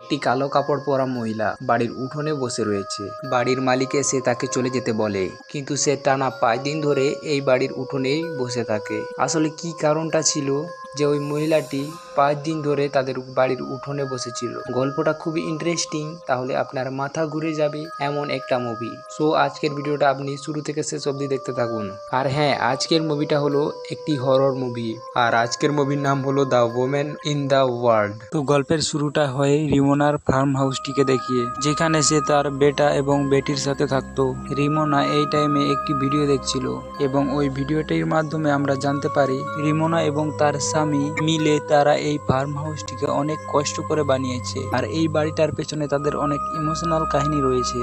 একটি কালো কাপড় পরা মহিলা বাড়ির উঠোনে বসে রয়েছে। বাড়ির মালিক এসে তাকে চলে যেতে বলে, কিন্তু সে টানা পাঁচ দিন ধরে এই বাড়ির উঠোনেই বসে থাকে। আসলে কি কারণটা ছিল? যে ওই মহিলাটি পাঁচ দিন ধরে তাদের বাড়ির উঠোনে বসেছিল। গল্পটা খুবই ইন্টারেস্টিং তাহলে আপনার মাথা ঘুরে যাবে এমন একটা মুভি সো আজকের ভিডিওটা আপনি শুরু থেকে শেষ অবধি দেখতে থাকুন। আর হ্যাঁ আজকের মুভিটা হলো একটি হরর মুভি আর আজকের মুভির নাম হলো the women in the world তো গল্পের শুরুটা হয় রিমোনার ফার্ম হাউসটিকে দেখিয়ে, যেখানে সে তার বেটা এবং বেটির সাথে থাকতো। রিমোনা এই টাইমে একটি ভিডিও দেখছিল এবং ওই ভিডিওটির মাধ্যমে আমরা জানতে পারি রিমোনা এবং তার স্বামী মিলে তারা এই ফার্ম হাউসটিকে অনেক কষ্ট করে বানিয়েছে। আর এই বাড়িটার পেছনে তাদের অনেক ইমোশনাল কাহিনী রয়েছে।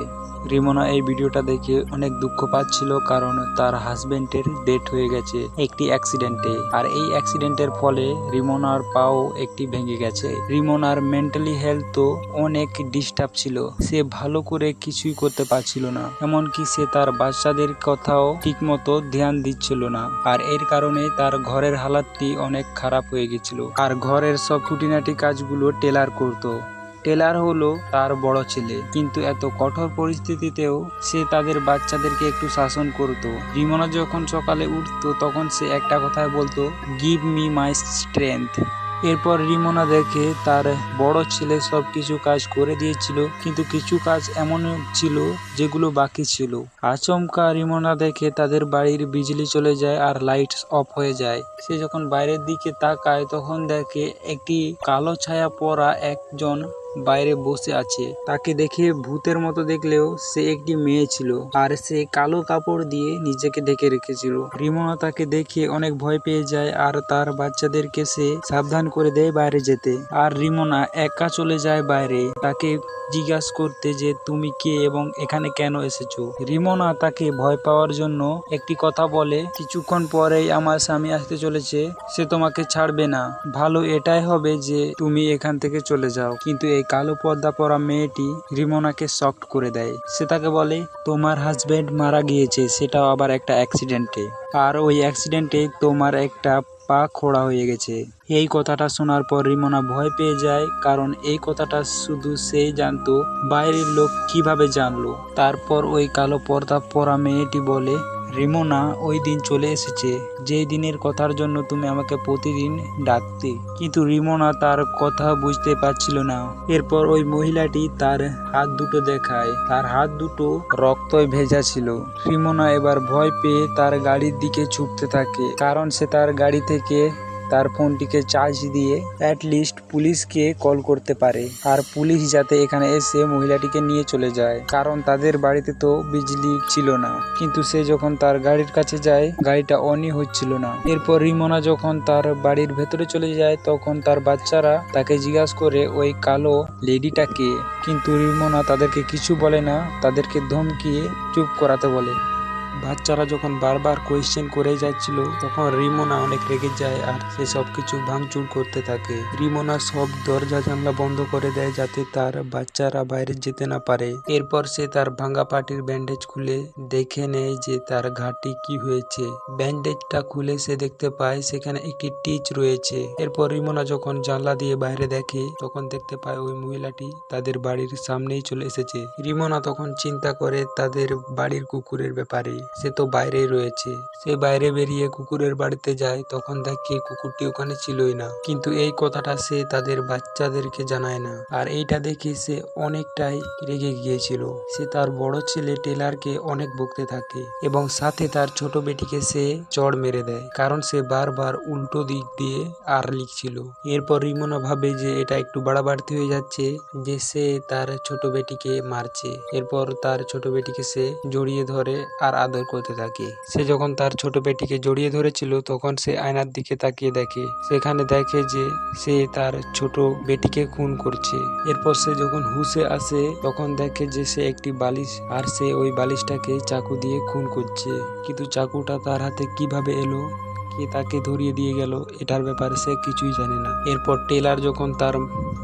রিমোনা এই ভিডিওটা দেখে অনেক দুঃখ পাচ্ছিল কারণ তার হাজবেন্ডের ডেথ হয়ে গেছে একটি অ্যাক্সিডেন্টে আর এই অ্যাক্সিডেন্টের ফলে রিমোনার পাও একটি ভেঙে গেছে। রিমোনার মেন্টালি হেলথ তো অনেক ডিস্টার্ব ছিল। সে ভালো করে কিছুই করতে পারছিল না। এমনকি সে তার বাচ্চাদের কথাও ঠিকমতো ধ্যান দিচ্ছিল না। আর এর কারণে তার ঘরের হালাতটি অনেক খারাপ। হয়ে গেছিল। আর ঘরের সব খুঁটিনাটি কাজগুলো টেলার করত। টেলার হলো তার বড় ছেলে। কিন্তু এত কঠোর পরিস্থিতিতেও সে তাদের বাচ্চাদেরকে একটু শাসন করত। রিমনা যখন সকালে উঠত, তখন সে একটা কথায় বলতো গিভ মি মাই স্ট্রেংথ এরপর রিমোনা দেখে তার বড় ছেলে সব কিছু কাজ করে দিয়েছিল, কিন্তু কিছু কাজ এমন ছিল যেগুলো বাকি ছিল। আচমকা রিমোনা দেখে তাদের বাড়ির বিজলি চলে যায় আর লাইট অফ হয়ে যায়। সে যখন বাইরের দিকে তাকায়, তখন দেখে একটি কালো ছায়া পরা একজন বাইরে বসে আছে। তাকে দেখে ভূতের মতো দেখলেও সে একটি মেয়ে ছিল আর সে কালো কাপড় দিয়ে নিজেকে ঢেকে রেখেছিল। রিমনা তাকে দেখে অনেক ভয় পেয়ে যায় আর তার বাচ্চাদেরকে সে সাবধান করে দেয় বাইরে যেতে। আর রিমোনা একা চলে যায় বাইরে। তাকে জিজ্ঞাসা করতে যে, তুমি কে এবং এখানে কেন এসেছ? রিমোনা তাকে ভয় পাওয়ার জন্য একটি কথা বলে, কিছুক্ষণ পরেই আমার স্বামী আসতে চলেছে, সে তোমাকে ছাড়বে না। ভালো এটাই হবে যে, তুমি এখান থেকে চলে যাও। কিন্তু কালো পর্দা পরা মেয়েটি রিমোনাকে শক্ট করে দেয়। সে তাকে বলে, তোমার হাজবেন্ড মারা গিয়েছে, সেটাও আবার একটা অ্যাক্সিডেন্টে আর ওই অ্যাক্সিডেন্টে তোমার একটা পা খোড়া হয়ে গেছে। এই কথাটা শোনার পর রিমোনা ভয় পেয়ে যায়, কারণ এই কথাটা শুধু সেই জানতো, বাইরের লোক কীভাবে জানলো। তারপর ওই কালো পর্দা পরা মেয়েটি বলে রিমোনা ওই দিন চলে এসেছে। যেই দিনের কথার জন্য তুমি আমাকে প্রতিদিন ডাকতে। কিন্তু রিমোনা তার কথা বুঝতে পারছিল না। এরপর ওই মহিলাটি তার হাত দুটো দেখায়। তার হাত দুটো রক্তয় ভেজা ছিল। রিমোনা এবার ভয় পেয়ে তার গাড়ির দিকে ছুটতে থাকে। কারণ সে তার গাড়ি থেকে তার ফোনটিকে চার্জ দিয়ে লিস্ট পুলিশকে কল করতে পারে। আর পুলিশ যাতে এখানে এসে মহিলাটিকে নিয়ে চলে যায়। কারণ তাদের বাড়িতে তো বিজলি ছিল না। কিন্তু সে যখন তার গাড়ির কাছে যায়, গাড়িটা অনই হচ্ছিল না। এরপর রিমোনা যখন তার বাড়ির ভেতরে চলে যায়, তখন তার বাচ্চারা তাকে জিজ্ঞাসা করে, ওই কালো লেডিটাকে কিন্তু রিমোনা তাদেরকে কিছু বলে না। তাদেরকে ধমকিয়ে চুপ করাতে বলে। বাচ্চারা যখন বারবার কোয়েশ্চেন করে যাচ্ছিল, তখন রিমোনা অনেক রেগে যায় আর সে সবকিছু ভাঙচুর করতে থাকে। রিমোনা সব দরজা জানলা বন্ধ করে দেয় যাতে তার বাচ্চারা বাইরে যেতে না পারে। এরপর সে তার ভাঙা পাটির ব্যান্ডেজ খুলে দেখে নেয় যে তার ঘাটি কি হয়েছে। ব্যান্ডেজটা খুলে সে দেখতে পায় সেখানে একটি টিচ রয়েছে। এরপর রিমোনা যখন জানলা দিয়ে বাইরে দেখে, তখন দেখতে পায় ওই মহিলাটি তাদের বাড়ির সামনেই চলে এসেছে। রিমোনা তখন চিন্তা করে তাদের বাড়ির কুকুরের ব্যাপারে। সে তো বাইরেই রয়েছে। সে বাইরে বেরিয়ে কুকুরের বাড়িতে যায়, তখন দেখে কুকুরটি ওখানে ছিলই না। কিন্তু এই কথাটা সে তাদের বাচ্চাদেরকে জানায় না। আর এইটা দেখে সে অনেকটাই রেগে গিয়েছিল। সে তার বড় ছেলে টেলারকে অনেক বকতে থাকে এবং সাথে তার ছোট বেটিকে সে চড় মেরে দেয়, কারণ সে বারবার উল্টো দিক দিয়ে আর লিখছিল। এরপর রিমোনা ভাবে যে এটা একটু বাড়াবাড়তি হয়ে যাচ্ছে যে সে তার ছোট বেটিকে মারছে। এরপর তার ছোট বেটিকে সে জড়িয়ে ধরে আর আদর করতে থাকে। সে যখন তার ছোট বেটিকে জড়িয়ে ধরেছিল, তখন সে আয়নার দিকে তাকিয়ে দেখে, সেখানে দেখে যে সে তার ছোট বেটিকে খুন করছে। এরপর সে যখন হুসে আসে, তখন দেখে যে সে একটি বালিশ, আর সে ওই বালিশটাকে চাকু দিয়ে খুন করছে। কিন্তু চাকুটা তার হাতে কীভাবে এলো? কে তাকে ধরিয়ে দিয়ে গেল। এটার ব্যাপারে সে কিছুই জানে না। এরপর টেলার যখন তার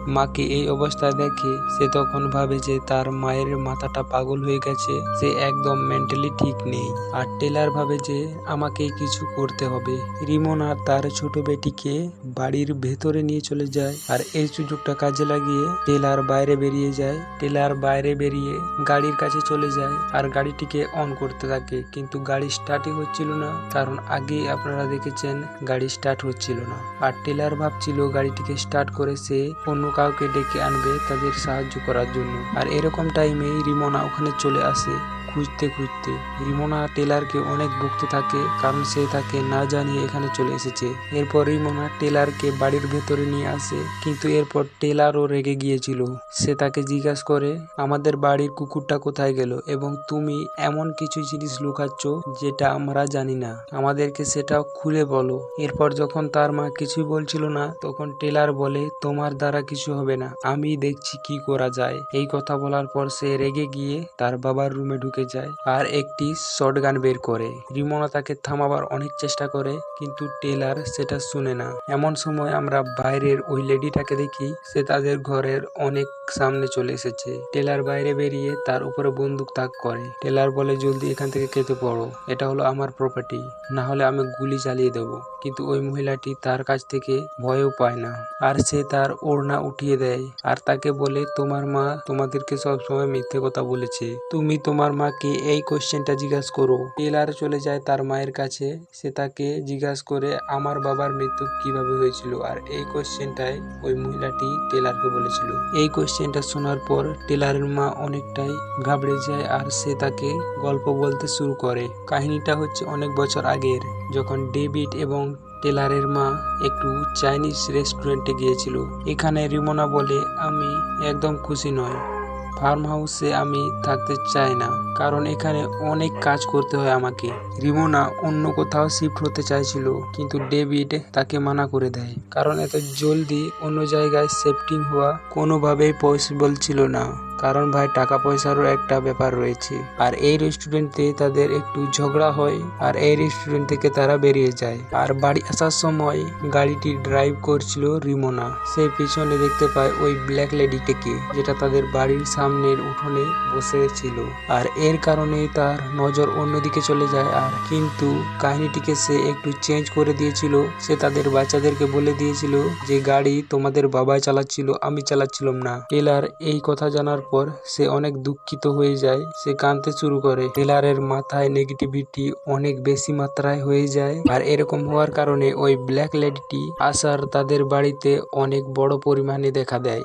মাকে এই অবস্থায় দেখে, সে তখন ভাবে যে তার মায়ের মাথাটা পাগল হয়ে গেছে, সে একদম মেন্টালি ঠিক নেই। আর টেলার ভাবে যে আমাকে কিছু করতে হবে। রিমন আর তার ছোট বেটিকে বাড়ির ভেতরে নিয়ে চলে যায় আর এই সুযোগটা কাজে লাগিয়ে টেলার বাইরে বেরিয়ে যায়। টেলার বাইরে বেরিয়ে গাড়ির কাছে চলে যায় আর গাড়িটিকে অন করতে থাকে। কিন্তু গাড়ি স্টার্টই হচ্ছিল না। কারণ আগে আপনারা দেখেছেন, গাড়ি স্টার্ট হচ্ছিল না। আর টেলার ভাবছিল গাড়িটিকে স্টার্ট করে সে অন্য কাউকে ডেকে আনবে তাদের সাহায্য করার জন্য। আর এরকম টাইমেই রিমোনা ওখানে চলে আসে। খুঁজতে খুঁজতে রিমোনা টেলারকে অনেক বকতে থাকে কারণ সে তাকে না জানিয়ে এখানে চলে এসেছে। এরপর রিমোনা টেলারকে বাড়ির ভেতরে নিয়ে আসে, কিন্তু এরপর টেলারও রেগে গিয়েছিল। সে তাকে জিজ্ঞাসা করে, আমাদের বাড়ির কুকুরটা কোথায় গেল এবং তুমি এমন কিছু জিনিস লুকাচ্ছ যেটা আমরা জানি না? আমাদেরকে সেটা খুলে বলো। এরপর যখন তার মা কিছুই বলছিল না, তখন টেলার বলে, তোমার দ্বারা কিছু হবে না, আমি দেখছি কি করা যায়। এই কথা বলার পর সে রেগে গিয়ে তার বাবার রুমে ঢুকে যায় আর একটি শটগান বের করে। রিমনা তাকে থামাবার অনেক চেষ্টা করে, কিন্তু টেলার সেটা শুনে না। এমন সময় আমরা বাইরের ওই লেডিটাকে দেখি, সে তাদের ঘরের অনেক সামনে চলে এসেছে। টেলার বাইরে বেরিয়ে তার উপরে বন্দুক তাক করে। টেলার বলে, জলদি এখান থেকে কেটে পড়ো। এটা হলো আমার প্রপার্টি না হলে আমি গুলি চালিয়ে দেব। কিন্তু ওই মহিলাটি তার কাছ থেকে ভয়ও পায় না। আর সে তার ওড়না উঠিয়ে দেয়। আর তাকে বলে, তোমার মা তোমাদেরকে সবসময় মিথ্যে কথা বলেছে। তুমি তোমার মাকে এই কোশ্চেনটা জিজ্ঞাসা করো। টেলার চলে যায় তার মায়ের কাছে। সে তাকে জিজ্ঞাসা করে, আমার বাবার মৃত্যু কীভাবে হয়েছিল? আর এই কোশ্চেনটাই ওই মহিলাটি টেলারকে বলেছিল। এই কোশ্চেনটা শোনার পর টেলারের মা অনেকটাই ঘাবড়ে যায় আর সে তাকে গল্প বলতে শুরু করে। কাহিনীটা হচ্ছে অনেক বছর আগের। যখন ডেভিড এবং টেলারের মা একটু চাইনিজ রেস্টুরেন্টে গিয়েছিল, এখানে রিমোনা বলে, আমি একদম খুশি নয় ফার্ম হাউসে আমি থাকতে চাই না, কারণ এখানে অনেক কাজ করতে হয় আমাকে। রিমোনা অন্য কোথাও শিফট হতে চাইছিল, কিন্তু ডেভিড তাকে মানা করে দেয়। কারণ এত জলদি অন্য জায়গায় সেফটিং হওয়া কোনোভাবেই পসিবল ছিল না। কারণ ভাই টাকা পয়সারও একটা ব্যাপার রয়েছে। আর এই রেস্টুরেন্টে তাদের একটু ঝগড়া হয়, আর এই রেস্টুরেন্ট থেকে তারা বেরিয়ে যায়। আর বাড়ি আসার সময় গাড়িটি ড্রাইভ করছিল রিমোনা। সে পিছনে দেখতে পায় ওই ব্ল্যাক লেডিটাকে যেটা তাদের বাড়ির সামনের উঠোনে বসে ছিল। আর এর কারণে তার নজর অন্যদিকে চলে যায়, আর কিন্তু কাহিনীটিকে সে একটু চেঞ্জ করে দিয়েছিল। সে তাদের বাচ্চাদেরকে বলে দিয়েছিল যে, গাড়ি তোমাদের বাবা চালাচ্ছিল, আমি চালাচ্ছিলাম না। টেলার এই কথা জানার পর সে অনেক দুঃখিত হয়ে যায়। সে কাঁদতে শুরু করে। টেলারের মাথায় নেগেটিভিটি অনেক বেশি মাত্রায় হয়ে যায়। আর এরকম হওয়ার কারণে ওই ব্ল্যাক লেডিটি আসার তাদের বাড়িতে অনেক বড় পরিমাণে দেখা দেয়।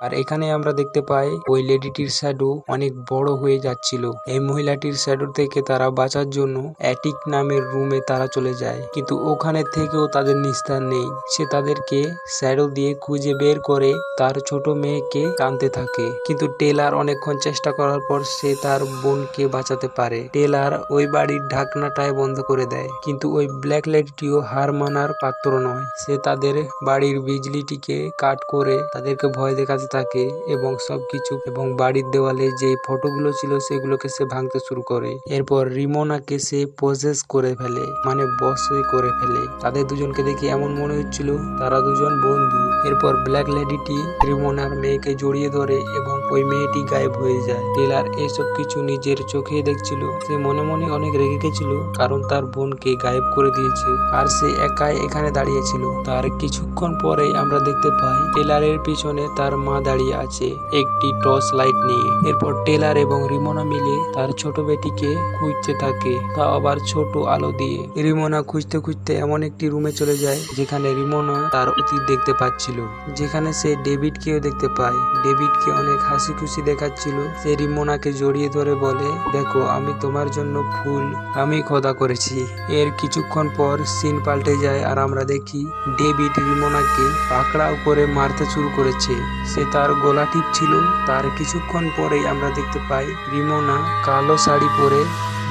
আর এখানে আমরা দেখতে পাই ওই লেডিটির শ্যাডো অনেক বড় হয়ে যাচ্ছিল। এই মহিলাটির শ্যাডো থেকে তারা বাঁচার জন্য অ্যাটিক নামের রুমে তারা চলে যায়। কিন্তু ওখানে থেকেও তাদের নিস্তার নেই। সে তাদেরকে শ্যাডো দিয়ে খুঁজে বের করে তার ছোট মেয়েকে টানতে থাকে। কিন্তু টেলার অনেকক্ষণ চেষ্টা করার পর সে তার বোনকে বাঁচাতে পারে। টেলার ওই বাড়ির ঢাকনাটায় বন্ধ করে দেয়। কিন্তু ওই ব্ল্যাক লেডিটিও হার মানার পাত্র নয়। সে তাদের বাড়ির বিজলিটিকে কাট করে তাদেরকে ভয় দেখাতে থাকে এবং সবকিছু এবং বাড়ির দেওয়ালে যে ফটোগুলো ছিল সেগুলোকে সে ভাঙতে শুরু করে। এরপর রিমোনাকে সে পজেস করে ফেলে মানে বসই করে ফেলে। তাদের দুজনকে দেখে এমন মনে হচ্ছিল, তারা দুজন বন্ধু। এরপর ব্ল্যাক লেডিটি রিমোনার মেয়েকে জড়িয়ে ধরে এবং ওই মেয়েটি গায়েব হয়ে যায়। টেলার এসব কিছু নিজের চোখে দেখছিল। সে মনে মনে অনেক রেগে গেছিল, কারণ তার বোনকে গায়েব করে দিয়েছে। আর সে একাই এখানে দাঁড়িয়েছিল। তার কিছুক্ষণ পরেই আমরা দেখতে পাই, টেলারের পিছনে তার মা দাঁড়িয়ে আছে একটি টর্চ লাইট নিয়ে। এরপর টেলার এবং রিমোনা মিলে তার ছোট বেটিকে খুঁজতে থাকে, তা আবার ছোট আলো দিয়ে। রিমোনা খুঁজতে খুঁজতে এমন একটি রুমে চলে যায়, যেখানে রিমোনা তার অতীত দেখতে পাচ্ছিল, যেখানে সে ডেভিডকেও দেখতে পায়। ডেভিডকে অনেক হাসি খুশি দেখাচ্ছিল। সে রিমোনাকে জড়িয়ে ধরে বলে, দেখো, আমি তোমার জন্য ফুল, আমি খোদা করেছি। এর কিছুক্ষণ পর সিন পাল্টে যায় আর আমরা দেখি ডেভিড রিমোনাকে পাকড়াও করে মারতে শুরু করেছে। সে তার গলা টিপছিল। তার কিছুক্ষণ পরেই আমরা দেখতে পাই রিমোনা কালো শাড়ি পরে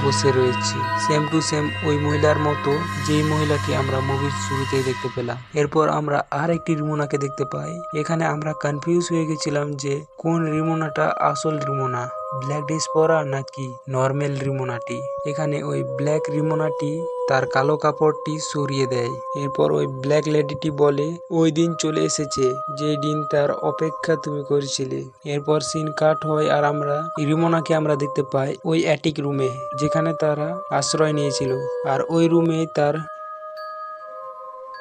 বসে রয়েছে। সেম টু সেম ওই মহিলার মতো যেই মহিলাকে আমরা মুভির শুরুতেই দেখতে পেলাম। এরপর আমরা আর একটি রিমোনাকে দেখতে পাই। এখানে আমরা কনফিউজ হয়ে গেছিলাম যে কোন রিমোনাটা আসল রিমোনা। ব্ল্যাক ড্রেস পরা নাকি নর্মাল রিমোনাটি? এখানে ওই ব্ল্যাক রিমোনাটি তার কালো কাপড়টি সরিয়ে দেয়। এরপর ওই ব্ল্যাক লেডিটি বলে, ওই দিন চলে এসেছে যে দিন তার অপেক্ষা তুমি করেছিলে। এরপর সিন কাট হয় আর আমরা, রিমোনাকে আমরা দেখতে পাই ওই অ্যাটিক রুমে, যেখানে তারা আশ্রয় নিয়েছিল। আর ওই রুমে তার,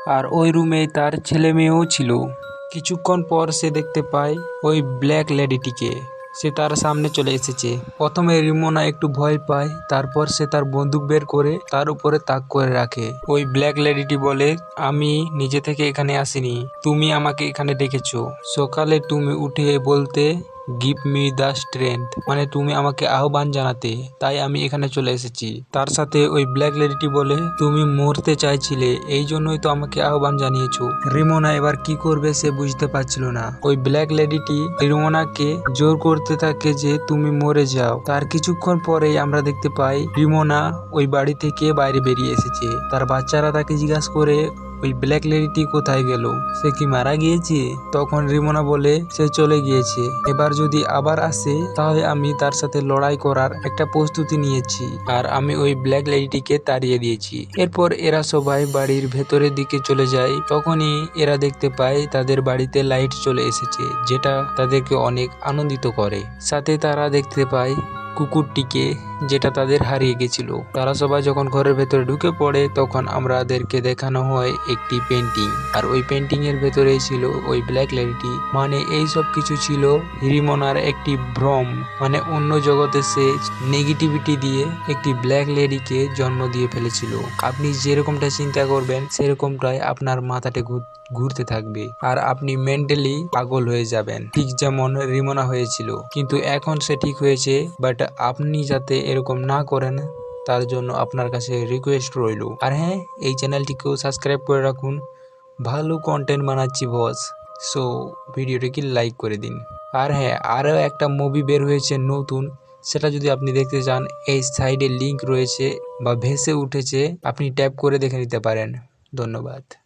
আর ওই রুমে তার ছেলে মেয়েও ছিল। কিছুক্ষণ পর সে দেখতে পায় ওই ব্ল্যাক লেডিটিকে। সে তার সামনে চলে এসেছে। প্রথমে রিমোনা একটু ভয় পায়, তারপর সে তার বন্দুক বের করে তার উপরে তাক করে রাখে। ওই ব্ল্যাক লেডিটি বলে, আমি নিজে থেকে এখানে আসিনি, তুমি আমাকে এখানে ডেকেছো। সকালে তুমি উঠে বলতে গিভ মি দ্য স্ট্রেংথ মানে তুমি আমাকে আহ্বান জানাতে, তাই আমি এখানে চলে এসেছি। তার সাথে ওই ব্ল্যাক লেডিটি বলে, তুমি মরতে চাইছিলে, এই জন্যই তো আমাকে আহ্বান জানিয়েছো। রিমোনা এবার কি করবে সে বুঝতে পারছিল না। ওই ব্ল্যাক লেডিটি রিমোনাকে জোর করতে থাকে যে, তুমি মরে যাও। তার কিছুক্ষণ পরেই আমরা দেখতে পাই, রিমোনা ওই বাড়ি থেকে বাইরে বেরিয়ে এসেছে। তার বাচ্চারা তাকে জিজ্ঞাসা করে ওই ব্ল্যাক লেডিটি কোথায় গেল? সে কি মারা গিয়েছে? তখন রিমোনা বলে, সে চলে গিয়েছে। এবার যদি আবার আসে, তাহলে আমি তার সাথে লড়াই করার একটা প্রস্তুতি নিয়েছি। আর আমি ওই ব্ল্যাক লেডিটিকে তাড়িয়ে দিয়েছি। এরপর এরা সবাই বাড়ির ভেতরের দিকে চলে যায়। তখনই এরা দেখতে পায়, তাদের বাড়িতে লাইট চলে এসেছে, যেটা তাদেরকে অনেক আনন্দিত করে। সাথে তারা দেখতে পায় কুকুরটিকে যেটা তাদের হারিয়ে গেছিল। তারা সবাই যখন ঘরের ভেতরে ঢুকে পড়ে, তখন আমাদেরকে দেখানো হয় একটি পেন্টিং আর ওই পেন্টিং এর ভেতরেই ছিল ওই ব্ল্যাক লেডিটি মানে এই সব কিছু ছিল রিমোনার একটি ভ্রম। মানে অন্য জগতে সে নেগেটিভিটি দিয়ে একটি ব্ল্যাক লেডিকে জন্ম দিয়ে ফেলেছিল। আপনি যেরকমটা চিন্তা করবেন, সেরকমটাই আপনার মাথাতে ঘুর- ঘুরতে থাকবে। আর আপনি মেন্টালি পাগল হয়ে যাবেন। ঠিক যেমন রিমোনা হয়েছিল। কিন্তু এখন সে ঠিক হয়েছে বাট আপনি যাতে এরকম না করেন, তার জন্য আপনার কাছে রিকোয়েস্ট রইল। আর হ্যাঁ এই চ্যানেলটিকেও সাবস্ক্রাইব করে রাখুন। ভালো কন্টেন্ট বানাচ্ছি বস সো ভিডিওটিকে লাইক করে দিন। আর হ্যাঁ আরও একটা মুভি বের হয়েছে নতুন। সেটা যদি আপনি দেখতে চান, এই সাইডে লিংক রয়েছে বা ভেসে উঠেছে, আপনি ট্যাপ করে দেখে নিতে পারেন। ধন্যবাদ।